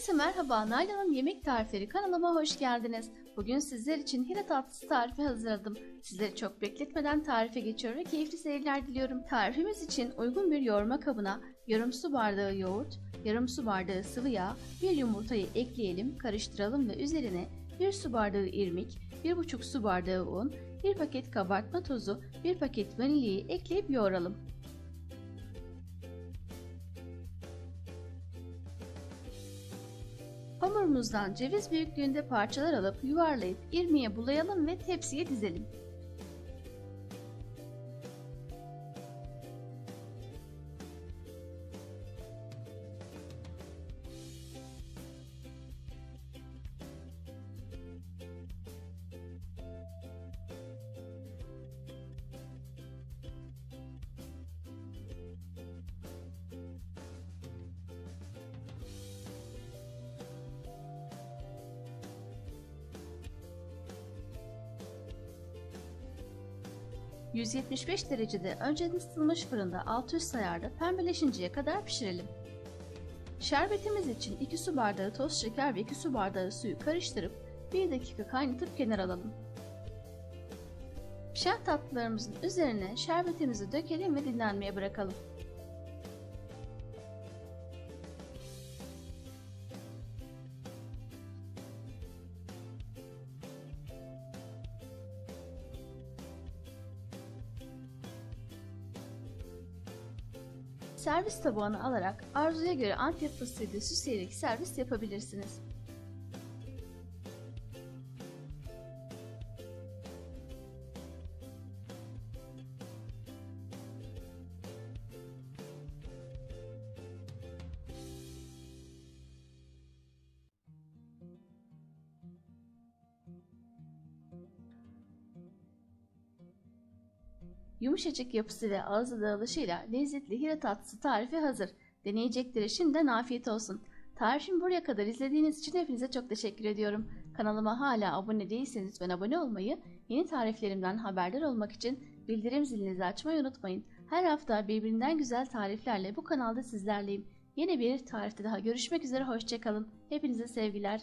Herkese merhaba, Nalan'ın Yemek Tarifleri kanalıma hoş geldiniz. Bugün sizler için hira tatlısı tarifi hazırladım. Sizleri çok bekletmeden tarife geçiyor ve keyifli seyirler diliyorum. Tarifimiz için uygun bir yoğurma kabına yarım su bardağı yoğurt, yarım su bardağı sıvı yağ, bir yumurtayı ekleyelim, karıştıralım ve üzerine 1 su bardağı irmik, 1,5 su bardağı un, 1 paket kabartma tozu, 1 paket vanilyayı ekleyip yoğuralım. Hamurumuzdan ceviz büyüklüğünde parçalar alıp yuvarlayıp irmiğe bulayalım ve tepsiye dizelim. ...175 derecede önceden ısıtılmış fırında alt üst ayarda pembeleşinceye kadar pişirelim. Şerbetimiz için 2 su bardağı toz şeker ve 2 su bardağı suyu karıştırıp 1 dakika kaynatıp kenara alalım. Pişen tatlılarımızın üzerine şerbetimizi dökelim ve dinlenmeye bırakalım. Servis tabağına alarak arzuya göre antep fıstığıyla süsleyerek servis yapabilirsiniz. Yumuşacık yapısı ve ağızda dağılışıyla lezzetli hira tatlısı tarifi hazır. Deneyecekleri şimdiden afiyet olsun. Tarifimi buraya kadar izlediğiniz için hepinize çok teşekkür ediyorum. Kanalıma hala abone değilseniz lütfen abone olmayı, yeni tariflerimden haberdar olmak için bildirim zilinizi açmayı unutmayın. Her hafta birbirinden güzel tariflerle bu kanalda sizlerleyim. Yeni bir tarifte daha görüşmek üzere, hoşçakalın. Hepinize sevgiler.